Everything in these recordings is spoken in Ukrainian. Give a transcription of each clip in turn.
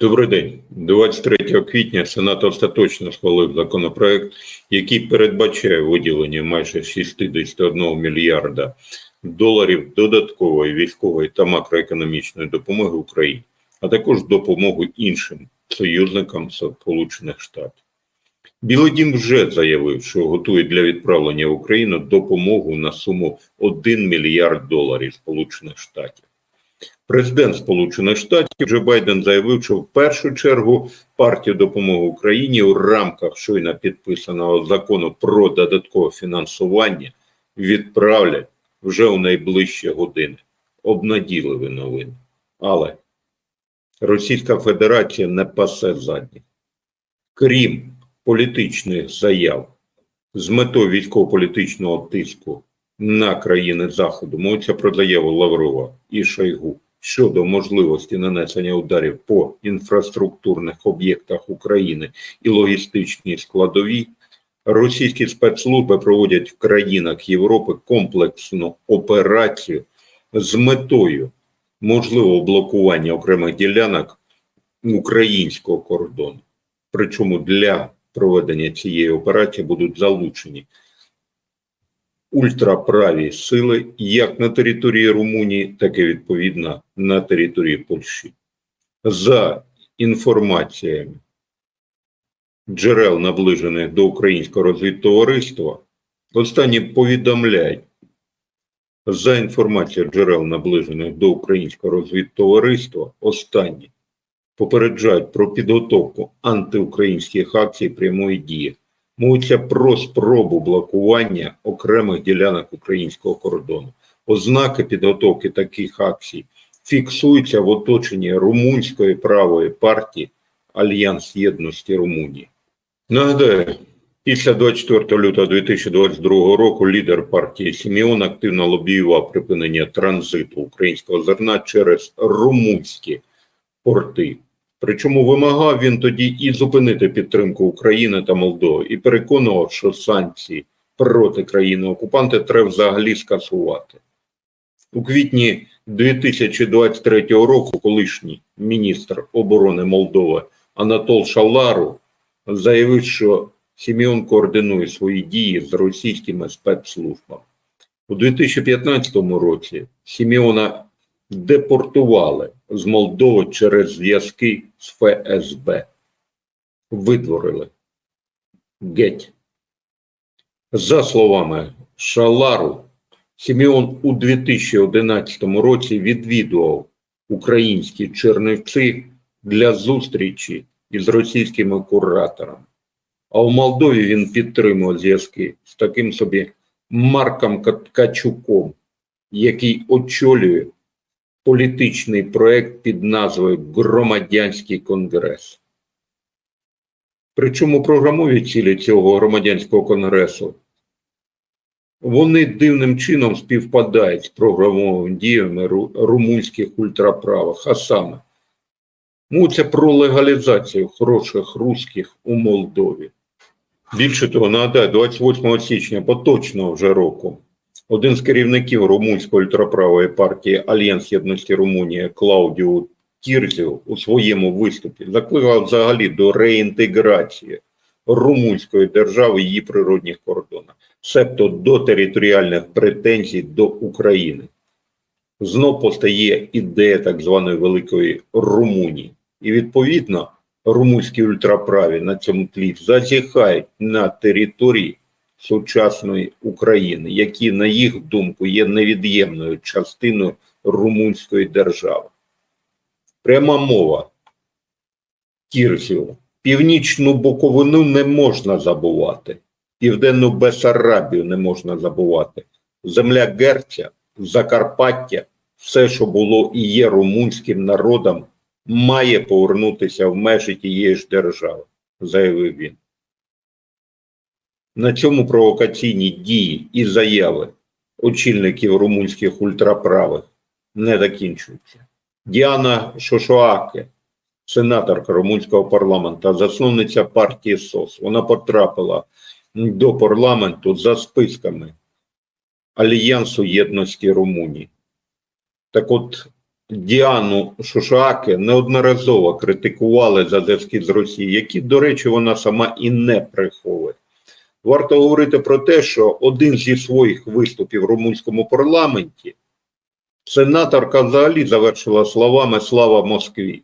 Добрий день. 23 квітня Сенат остаточно схвалив законопроект, який передбачає виділення майже 61 мільярда доларів додаткової військової та макроекономічної допомоги Україні, а також допомогу іншим союзникам Сполучених Штатів. Білий дім вже заявив, що готує для відправлення в Україну допомогу на суму 1 мільярд доларів Сполучених Штатів. Президент Сполучених Штатів Джо Байден заявив, що в першу чергу партію допомоги Україні у рамках щойно підписаного закону про додаткове фінансування відправлять вже у найближчі години. Обнадійливі новини. Але Російська Федерація не пасе задніх. Крім політичних заяв з метою військово-політичного тиску на країни Заходу, мовиться про заяву Лаврова і Шойгу щодо можливості нанесення ударів по інфраструктурних об'єктах України і логістичній складовій, російські спецслужби проводять в країнах Європи комплексну операцію з метою можливого блокування окремих ділянок українського кордону. Причому для проведення цієї операції будуть залучені ультраправі сили як на території Румунії, так і відповідно на території Польщі. За інформаціями джерел, наближених до українського розвідтовариства, останні повідомляють, за інформацією джерел, наближених до українського розвідтовариства, останні попереджають про підготовку антиукраїнських акцій прямої дії. Мовиться про спробу блокування окремих ділянок українського кордону. Ознаки підготовки таких акцій фіксуються в оточенні румунської правої партії Альянс Єдності Румунії. Нагадаю, після 24 лютого 2022 року лідер партії Сіміон активно лобіював припинення транзиту українського зерна через румунські порти. Причому вимагав він тоді і зупинити підтримку України та Молдови, і переконував, що санкції проти країни окупанти треба взагалі скасувати. У квітні 2023 року колишній міністр оборони Молдови Анатол Шалару заявив, що Сіміон координує свої дії з російськими спецслужбами. У 2015 році Сіміона депортували з Молдови через зв'язки з ФСБ. Витворили. Геть. За словами Шалару, Сімеон у 2011 році відвідував українські Чернівці для зустрічі із російськими кураторами. А у Молдові він підтримував зв'язки з таким собі Марком Ткачуком, який очолює політичний проект під назвою Громадянський конгрес. Причому програмові цілі цього громадянського конгресу вони дивним чином співпадають з програмовими діями румунських ультраправих, а саме мовиться про легалізацію хороших русських у Молдові. Більше того, нагадаю, 28 січня поточного вже року один з керівників румунської ультраправої партії Альянс Єдності Румунії Клаудіо Кірзіо у своєму виступі закликав взагалі до реінтеграції румунської держави її природних кордонах, себто до територіальних претензій до України. Знов постає ідея так званої Великої Румунії. І відповідно румунські ультраправі на цьому тлі зазіхають на території сучасної України, які, на їх думку, є невід'ємною частиною румунської держави. Пряма мова Кірзіо. Північну Буковину не можна забувати, Південну Бесарабію не можна забувати. Земля Герця, Закарпаття, все, що було і є румунським народом, має повернутися в межі тієї ж держави, заявив він. На цьому провокаційні дії і заяви очільників румунських ультраправих не закінчуються. Діана Шошоаке, сенаторка румунського парламенту, засновниця партії СОС, вона потрапила до парламенту за списками Альянсу Єдності Румунії. Так от Діану Шушаке неодноразово критикували за зв'язки з Росією, які, до речі, вона сама і не приховує. Варто говорити про те, що один зі своїх виступів в румунському парламенті сенаторка взагалі завершила словами Слава Москві.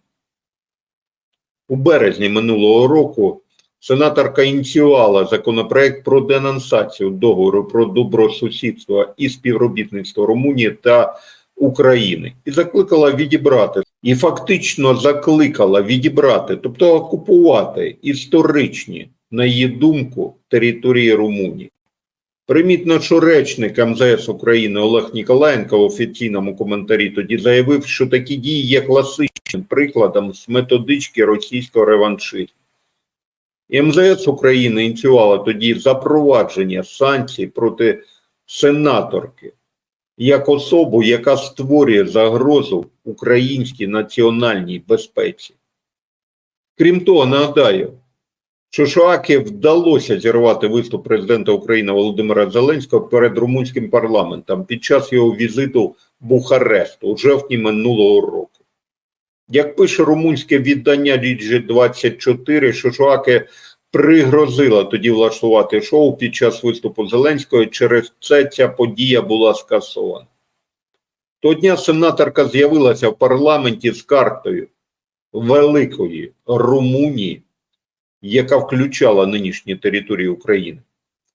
У березні минулого року сенаторка ініціювала законопроект про денонсацію договору про добросусідство і співробітництво Румунії та України і закликала відібрати, і фактично закликала відібрати, тобто окупувати історичні, на її думку, території Румунії. Примітно, що речник МЗС України Олег Ніколаєнко в офіційному коментарі тоді заявив, що такі дії є класичним прикладом з методички російського реваншизму. МЗС України ініціювала тоді запровадження санкцій проти сенаторки як особу, яка створює загрозу українській національній безпеці. Крім того, нагадаю, Шоакі вдалося зірвати виступ президента України Володимира Зеленського перед румунським парламентом під час його візиту в Бухарест у жовтні минулого року. Як пише румунське віддання Ліджі 24, Шошуаке пригрозила тоді влаштувати шоу під час виступу Зеленського, і через це ця подія була скасована. Того дня сенаторка з'явилася в парламенті з картою Великої Румунії, яка включала нинішні території України,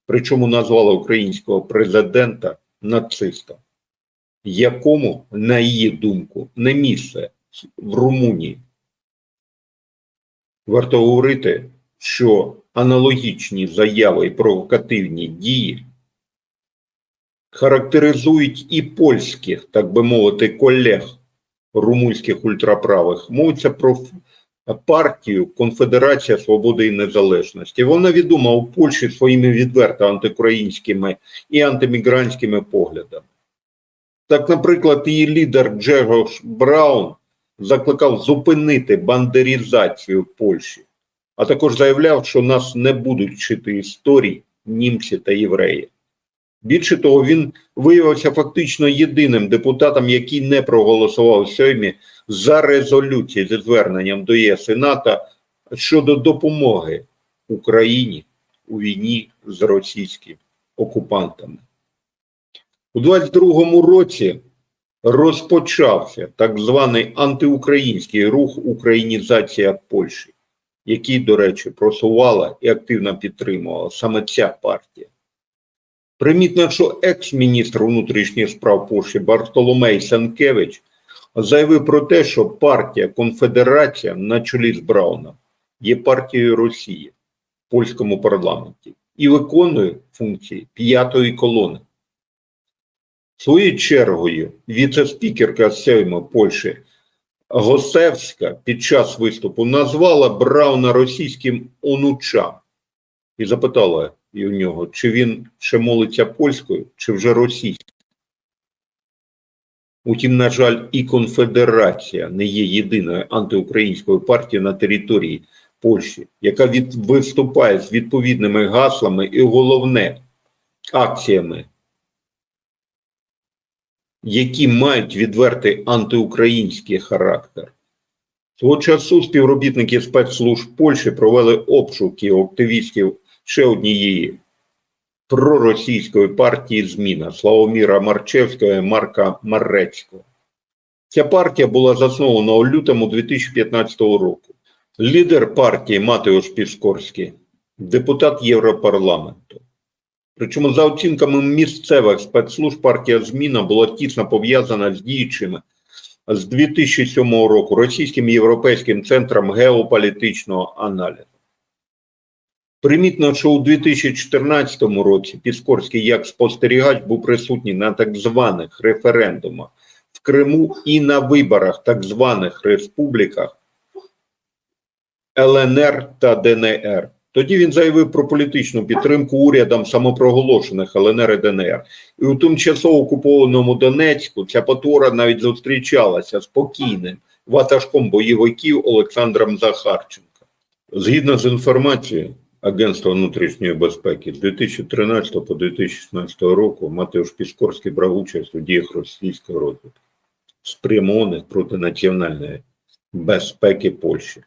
причому назвала українського президента нацистом, якому, на її думку, не місце в Румунії. Варто говорити, що аналогічні заяви і провокативні дії характеризують і польських, так би мовити, колег румунських ультраправих. Мовиться про партію Конфедерація Свободи і Незалежності. Вона відома у Польщі своїми відверто антиукраїнськими і антимігрантськими поглядами. Так, наприклад, її лідер Джегош Браун закликав зупинити бандерізацію Польщі, а також заявляв, що нас не будуть вчити історії німці та євреї. Більше того, він виявився фактично єдиним депутатом, який не проголосував Сеймі за резолюцію зі зверненням до ЄС і НАТО щодо допомоги Україні у війні з російськими окупантами. У 22-му році розпочався так званий антиукраїнський рух Українізація Польщі, який, до речі, просувала і активно підтримувала саме ця партія. Примітно, що екс-міністр внутрішніх справ Польщі Бартоломей Санкевич заявив про те, що партія Конфедерація на чолі з Брауном є партією Росії в польському парламенті і виконує функції п'ятої колони. Своєю чергою віце-спікерка Сейму Польщі Госевська під час виступу назвала Брауна російським онучам і запитала у нього, чи він ще молиться польською, чи вже російською. Утім, на жаль, і конфедерація не є єдиною антиукраїнською партією на території Польщі, яка від, виступає з відповідними гаслами і головне акціями, які мають відвертий антиукраїнський характер. Свого часу співробітники спецслужб Польщі провели обшуки активістів ще однієї проросійської партії Зміна Славоміра Марчевського і Марка Марецького. Ця партія була заснована у лютому 2015 року. Лідер партії Матеуш Піскорський, депутат Європарламенту. Причому, за оцінками місцевих спецслужб, партія Зміна була тісно пов'язана з діючими з 2007 року Російським європейським центром геополітичного аналізу. Примітно, що у 2014 році Піскорський як спостерігач був присутній на так званих референдумах в Криму і на виборах так званих республіках ЛНР та ДНР. Тоді він заявив про політичну підтримку урядам самопроголошених ЛНР і ДНР. І у тимчасово окупованому Донецьку ця потвора навіть зустрічалася спокійним ватажком бойовиків Олександром Захарченко. Згідно з інформацією Агентства внутрішньої безпеки з 2013 по 2016 року Матеуш Піскорський брав участь у діях російської розвідки. спрямованих проти національної безпеки Польщі.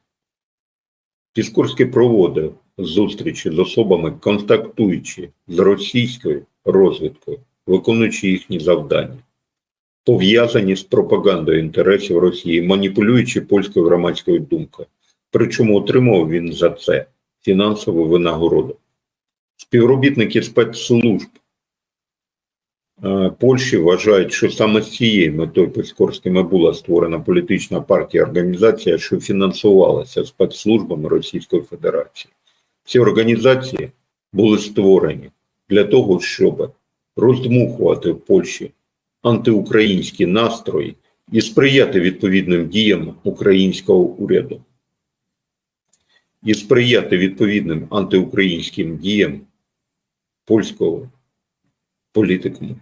Піскурський проводив зустрічі з особами, контактуючи з російською розвідкою, виконуючи їхні завдання, пов'язані з пропагандою інтересів Росії, маніпулюючи польською громадською думкою. Причому отримав він за це фінансову винагороду. Співробітники спецслужб е, Польщі вважають, що саме з цією метою Пискорськими була створена політична партія організація, що фінансувалася спецслужбами Російської Федерації. Ці організації були створені для того, щоб роздмухувати в Польщі антиукраїнські настрої і сприяти відповідним діям українського уряду. І сприяти відповідним антиукраїнським діям польського політикуму.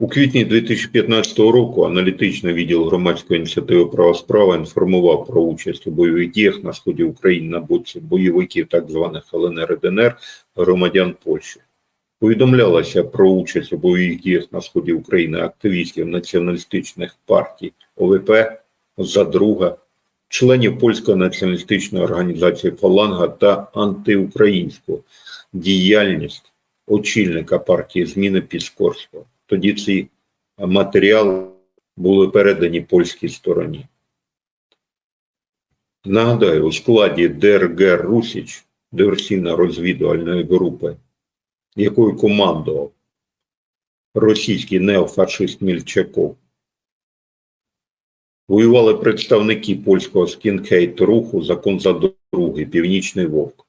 У квітні 2015 року аналітичний відділ громадської ініціативи Права справа інформував про участь у бойових діях на сході України на боці бойовиків так званих ЛНР і ДНР громадян Польщі. Повідомлялося про участь у бойових діях на сході України активістів націоналістичних партій ОВП Задруга, членів польської націоналістичної організації Фаланга та антиукраїнську діяльність очільника партії зміни Піскорського. Тоді ці матеріали були передані польській стороні. Нагадаю, у складі ДРГ Русіч диверсійно-розвідувальної групи, якою командував російський неофашист Мільчаков, воювали представники польського скінхейт руху Закон за другий Північний Вовк.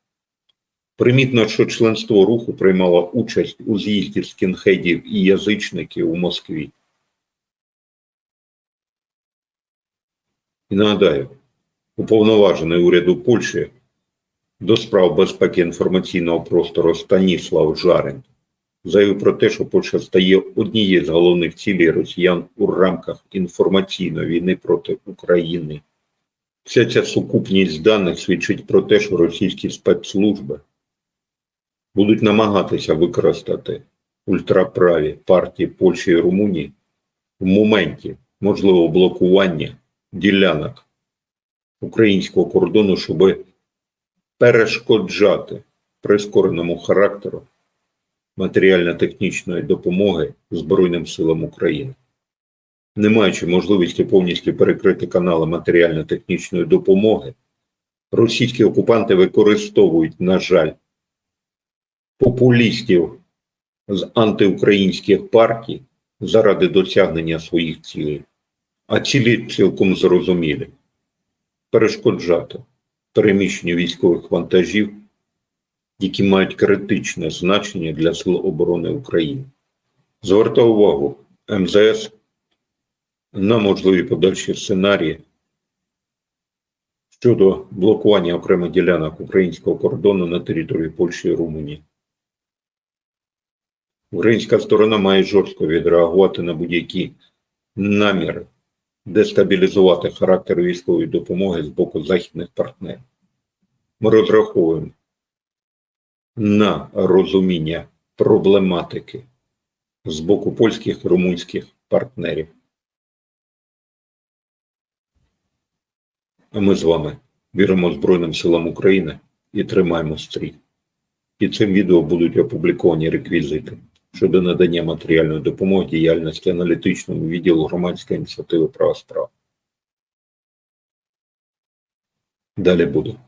Примітно, що членство руху приймало участь у з'їзді скінхедів і язичників у Москві. І нагадаю, уповноважений уряду Польщі до справ безпеки інформаційного простору Станіслав Жарин заявив про те, що Польща стає однією з головних цілей росіян у рамках інформаційної війни проти України. Вся ця сукупність даних свідчить про те, що російські спецслужби будуть намагатися використати ультраправі партії Польщі і Румунії в моменті можливого блокування ділянок українського кордону, щоб перешкоджати прискореному характеру матеріально-технічної допомоги Збройним силам України. Не маючи можливості повністю перекрити канали матеріально-технічної допомоги, російські окупанти використовують, на жаль, популістів з антиукраїнських партій заради досягнення своїх цілей. А цілі цілком зрозумілі перешкоджати переміщенню військових вантажів, які мають критичне значення для Сил оборони України. Звертав увагу МЗС на можливі подальші сценарії щодо блокування окремих ділянок українського кордону на території Польщі і Румунії. Українська сторона має жорстко відреагувати на будь-які наміри дестабілізувати характер військової допомоги з боку західних партнерів. Ми розраховуємо на розуміння проблематики з боку польських румунських партнерів. А ми з вами віримо Збройним силам України і тримаємо стрій. Під цим відео будуть опубліковані реквізити щодо надання матеріальної допомоги діяльності аналітичному відділу громадської ініціативи права справ. Далі буду.